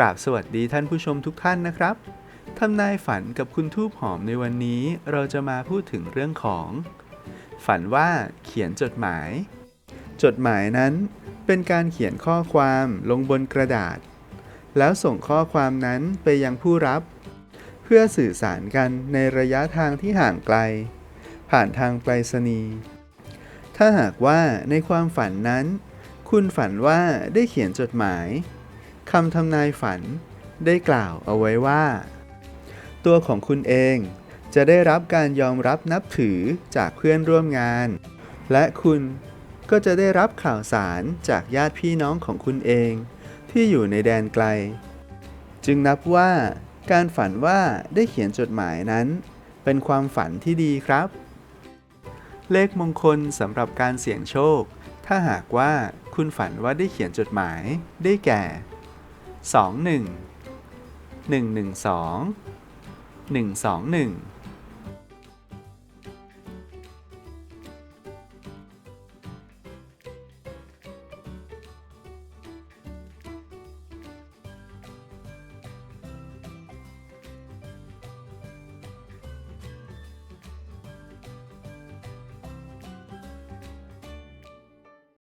กราบสวัสดีท่านผู้ชมทุกท่านนะครับทำนายฝันกับคุณทูบหอมในวันนี้ เราจะมาพูดถึงเรื่องของ ฝันว่าเขียนจดหมาย จดหมายนั้น เป็นการเขียนข้อความลงบนกระดาษ แล้วส่งข้อความนั้นไปยังผู้รับ เพื่อสื่อสารกันในระยะทางที่ห่างไกล ผ่านทางไปรษณีย์ถ้าหากว่าในความฝันนั้น คุณฝันว่าได้เขียนจดหมาย คำทำนายฝันได้กล่าวเอาไว้ว่า ตัวของคุณเองจะได้รับการยอมรับนับถือจากเพื่อนร่วมงาน และคุณก็จะได้รับข่าวสารจากญาติพี่น้องของคุณเอง ที่อยู่ในแดนไกล จึงนับว่า การฝันว่าได้เขียนจดหมายนั้น เป็นความฝันที่ดีครับ เลขมงคลสำหรับการเสี่ยงโชค ถ้าหากว่าคุณฝันว่าได้เขียนจดหมายได้แก่ 21 112 121